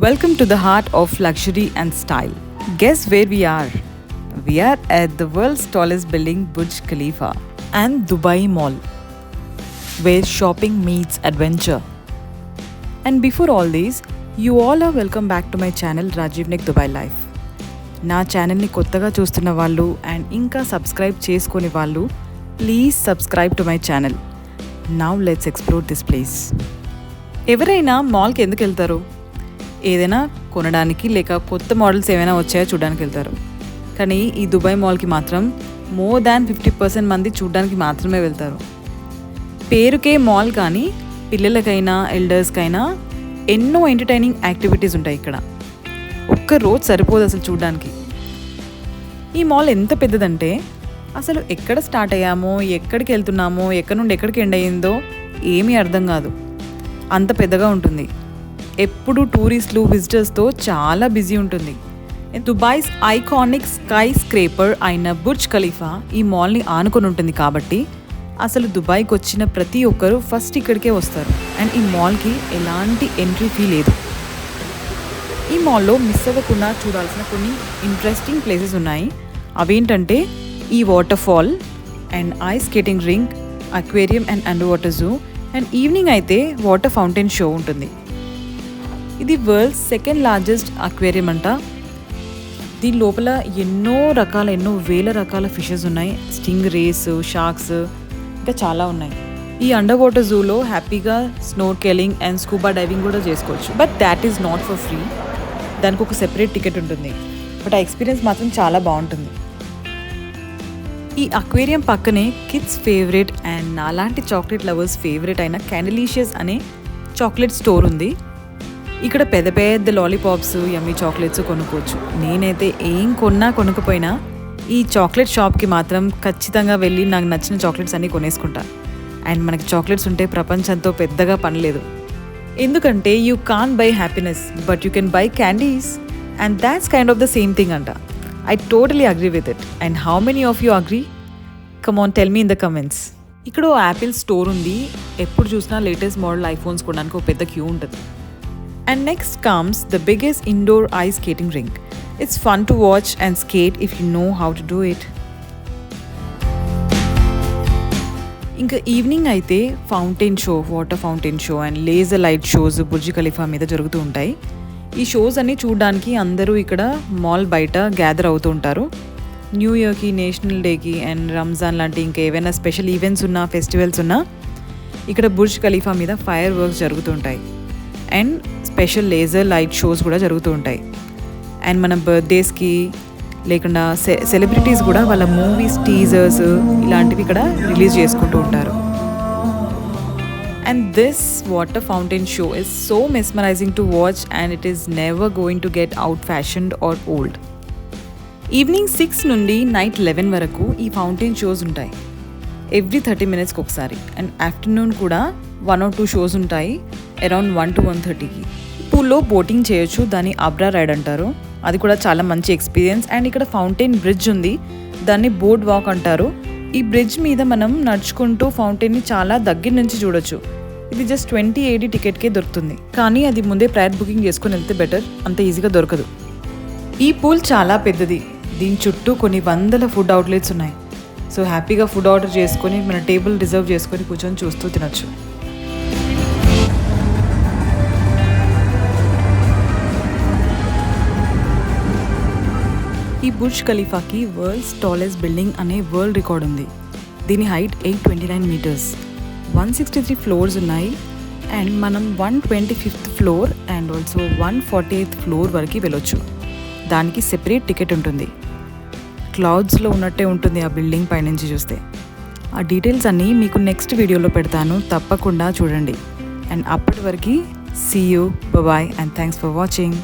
Welcome to the heart of luxury and style. Guess where we are? We are at the world's tallest building, Burj Khalifa, and Dubai Mall, where shopping meets adventure. And before all this, you all are welcome back to my channel Rajiv Nik Dubai Life. నా ఛానల్ని కొత్తగా చూస్తున్న వాళ్ళు and ఇంకా subscribe చేసుకునే వాళ్ళు please subscribe to my channel now let's explore this place ఎవరైనా మాల్కి ఎందుకు వెళ్తారు ఏదైనా కొనడానికి లేక కొత్త మోడల్స్ ఏమైనా వచ్చాయో చూడడానికి వెళ్తారు. కానీ ఈ దుబాయ్ మాల్కి మాత్రం మోర్ దాన్ ఫిఫ్టీ పర్సెంట్ మంది చూడడానికి మాత్రమే వెళ్తారు. పేరుకే మాల్ కానీ పిల్లలకైనా ఎల్డర్స్కైనా ఎన్నో ఎంటర్టైనింగ్ యాక్టివిటీస్ ఉంటాయి ఇక్కడ. ఒక్క రోజు సరిపోదు అసలు చూడడానికి. ఈ మాల్ ఎంత పెద్దదంటే అసలు ఎక్కడ స్టార్ట్ అయ్యామో ఎక్కడికి వెళ్తున్నామో ఎక్కడి నుండి ఎక్కడికి ఎండ్ అయ్యిందో ఏమీ అర్థం కాదు. అంత పెద్దగా ఉంటుంది. ఎప్పుడు టూరిస్టులు విజిటర్స్తో చాలా బిజీ ఉంటుంది. దుబాయ్స్ ఐకానిక్ స్కై స్క్రేపర్ అయిన బుర్జ్ ఖలీఫా ఈ మాల్ని ఆనుకొని ఉంటుంది కాబట్టి అసలు దుబాయ్కి వచ్చిన ప్రతి ఒక్కరూ ఫస్ట్ ఇక్కడికే వస్తారు. అండ్ ఈ మాల్కి ఎలాంటి ఎంట్రీ ఫీ లేదు. ఈ మాల్లో మిస్ అవ్వకుండా చూడాల్సిన కొన్ని ఇంట్రెస్టింగ్ ప్లేసెస్ ఉన్నాయి. అవేంటంటే ఈ water fall and ice skating ring aquarium and under water zoo and evening అయితే వాటర్ ఫౌంటైన్ షో ఉంటుంది. ఇది వరల్డ్ సెకండ్ లార్జెస్ట్ అక్వేరియం అంట. దీని లోపల ఎన్నో రకాల ఎన్నో వేల రకాల ఫిషెస్ ఉన్నాయి. స్టింగ్ రేస్ షార్క్స్ ఇంకా చాలా ఉన్నాయి. ఈ అండర్ వాటర్ జూలో హ్యాపీగా స్నోర్కెలింగ్ అండ్ స్కూబా డైవింగ్ కూడా చేసుకోవచ్చు. But that is not for free. దానికి ఒక సెపరేట్ టికెట్ ఉంటుంది. బట్ ఆ ఎక్స్పీరియన్స్ మాత్రం చాలా బాగుంటుంది. ఈ అక్వేరియం పక్కనే కిడ్స్ ఫేవరెట్ అండ్ నాలాంటి చాక్లెట్ లవర్స్ ఫేవరెట్ అయిన క్యాండిలీషియస్ అనే చాక్లెట్ స్టోర్ ఉంది. ఇక్కడ పెద్ద పెద్ద లాలీపాప్స్ యమ్మీ చాక్లెట్స్ కొనుక్కోవచ్చు. నేనైతే ఏం కొన్నా కొనుక్కపోయినా ఈ చాక్లెట్ షాప్కి మాత్రం ఖచ్చితంగా వెళ్ళి నాకు నచ్చిన చాక్లెట్స్ అన్నీ కొనేసుకుంటా. అండ్ మనకి చాక్లెట్స్ ఉంటే ప్రపంచంతో పెద్దగా పనిలేదు ఎందుకంటే you can buy happiness but you can buy candies and that's kind of the same thing అంట. I totally agree with it and how many of you agree come on tell me in the comments ఇక్కడ ఓ Apple store ఉంది. ఎప్పుడు చూసినా latest model iPhones కొనడానికి ఒక పెద్ద queue ఉంటుంది. And next comes the biggest indoor ice skating ring it's fun to watch and skate if you know how to do it ఇంకా ఈవినింగ్ అయితే fountain show water fountain show and laser light shows Burj Khalifa మీద జరుగుతూ ఉంటాయి. ఈ shows అన్నీ చూడడానికి అందరూ ఇక్కడ మాల్ బయట గ్యాదర్ అవుతూ ఉంటారు. న్యూ ఇయర్కి నేషనల్ డేకి అండ్ రంజాన్ లాంటి ఇంకా ఏవైనా స్పెషల్ ఈవెంట్స్ ఉన్నా ఫెస్టివల్స్ ఉన్నా ఇక్కడ బుర్జ్ ఖలీఫా మీద ఫైర్ వర్క్స్ జరుగుతుంటాయి and special laser light shows కూడా జరుగుతూ ఉంటాయి. అండ్ మన బర్త్డేస్కి లేకుండా సె సెలబ్రిటీస్ కూడా వాళ్ళ మూవీస్ టీజర్స్ ఇలాంటివి ఇక్కడ రిలీజ్ చేసుకుంటూ ఉంటారు. And this water fountain show is so mesmerising to watch and it is never going to get out fashioned or old. Evening six నుండి నైట్ లెవెన్ వరకు ఈ ఫౌంటైన్ షోస్ ఉంటాయి. ఎవ్రీ థర్టీ మినిట్స్కి ఒకసారి అండ్ ఆఫ్టర్నూన్ కూడా one or two shows ఉంటాయి. Around one to one థర్టీకి. పూల్లో బోటింగ్ చేయొచ్చు దాన్ని అబ్రా రైడ్ అంటారు. అది కూడా చాలా మంచి ఎక్స్పీరియన్స్. అండ్ ఇక్కడ ఫౌంటైన్ బ్రిడ్జ్ ఉంది దాన్ని బోర్డ్ వాక్ అంటారు. ఈ బ్రిడ్జ్ మీద మనం నడుచుకుంటూ ఫౌంటైన్ని చాలా దగ్గర నుంచి చూడొచ్చు. ఇది జస్ట్ ట్వంటీ ఎయిటీ టికెట్కే దొరుకుతుంది. కానీ అది ముందే ప్రయర్ బుకింగ్ చేసుకుని వెళ్తే బెటర్ అంత ఈజీగా దొరకదు. ఈ పూల్ చాలా పెద్దది. దీని చుట్టూ కొన్ని వందల ఫుడ్ అవుట్లెట్స్ ఉన్నాయి. సో హ్యాపీగా ఫుడ్ ఆర్డర్ చేసుకొని మన టేబుల్ రిజర్వ్ చేసుకొని కూర్చొని చూస్తూ తినొచ్చు. ఈ బుర్జ్ ఖలీఫాకి వరల్డ్స్ టాలెస్ట్ బిల్డింగ్ అనే వరల్డ్ రికార్డ్ ఉంది. దీని height eight twenty nine metres one sixty three floors ఉన్నాయి. అండ్ మనం one twenty fifth floor and also one forty eighth floor వరకు వెళ్ళొచ్చు. దానికి సెపరేట్ టికెట్ ఉంటుంది. క్లౌడ్స్లో ఉన్నట్టే ఉంటుంది ఆ బిల్డింగ్ పైనుంచి చూస్తే. ఆ డీటెయిల్స్ అన్నీ మీకు నెక్స్ట్ వీడియోలో పెడతాను. తప్పకుండా చూడండి. అండ్ అప్పటి వరకు see you bye and thanks for watching